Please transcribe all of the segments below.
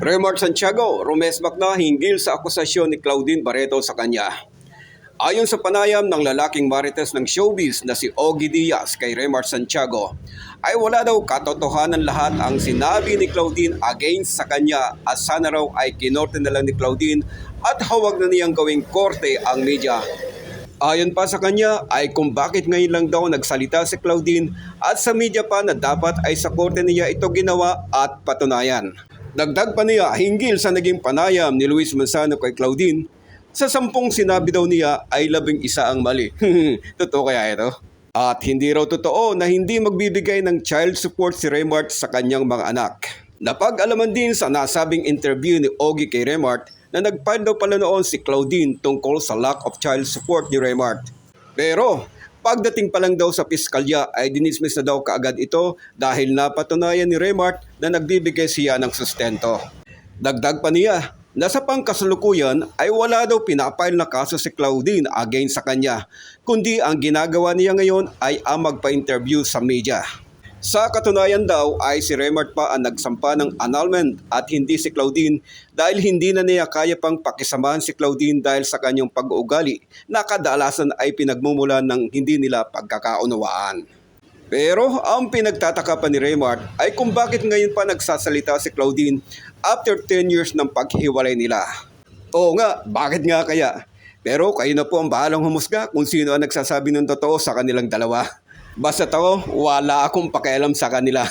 Remar Santiago, rumesmak na hinggil sa akusasyon ni Claudine Barreto sa kanya. Ayon sa panayam ng lalaking marites ng showbiz na si Ogie Diaz kay Remar Santiago, ay wala daw katotohanan lahat ang sinabi ni Claudine against sa kanya at sana raw ay kinorte na lang ni Claudine at hawag na niyang gawing korte ang media. Ayon pa sa kanya ay kung bakit ngayon lang daw nagsalita si Claudine at sa media pa na dapat ay sa korte niya ito ginawa at patunayan. Dagdag pa niya hinggil sa naging panayam ni Luis Manzano kay Claudine, sa sampung sinabi daw niya ay labing isa ang mali. Totoo kaya ito? At hindi raw totoo na hindi magbibigay ng child support si Remart sa kanyang mga anak. Napag-alaman din sa nasabing interview ni Ogie kay Remart na nagfile daw pala noon si Claudine tungkol sa lack of child support ni Remart. Pero pagdating pa lang daw sa piskalya ay dinismiss na daw kaagad ito dahil napatunayan ni Remart na nagbibigay siya ng sustento. Dagdag pa niya, nasa pangkasalukuyan ay wala daw pinapile na kaso si Claudine against sa kanya, kundi ang ginagawa niya ngayon ay ang magpa-interview sa media. Sa katunayan daw ay si Remart pa ang nagsampa ng annulment at hindi si Claudine dahil hindi na niya kaya pang pakisamahan si Claudine dahil sa kanyang pag-uugali na kadalasan ay pinagmumulan ng hindi nila pagkakaunawaan. Pero ang pinagtataka pa ni Remart ay kung bakit ngayon pa nagsasalita si Claudine after 10 years ng paghiwalay nila. Oo nga, bakit nga kaya? Pero kayo na po ang bahalang humusga kung sino ang nagsasabi ng totoo sa kanilang dalawa. Basta to, wala akong pakialam sa kanila.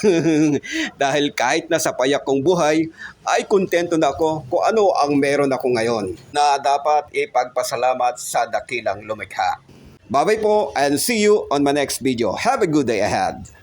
Dahil kahit nasa payak kong buhay, ay kontento na ako kung ano ang meron ako ngayon na dapat ipagpasalamat sa dakilang lumikha. Bye-bye po and see you on my next video. Have a good day ahead.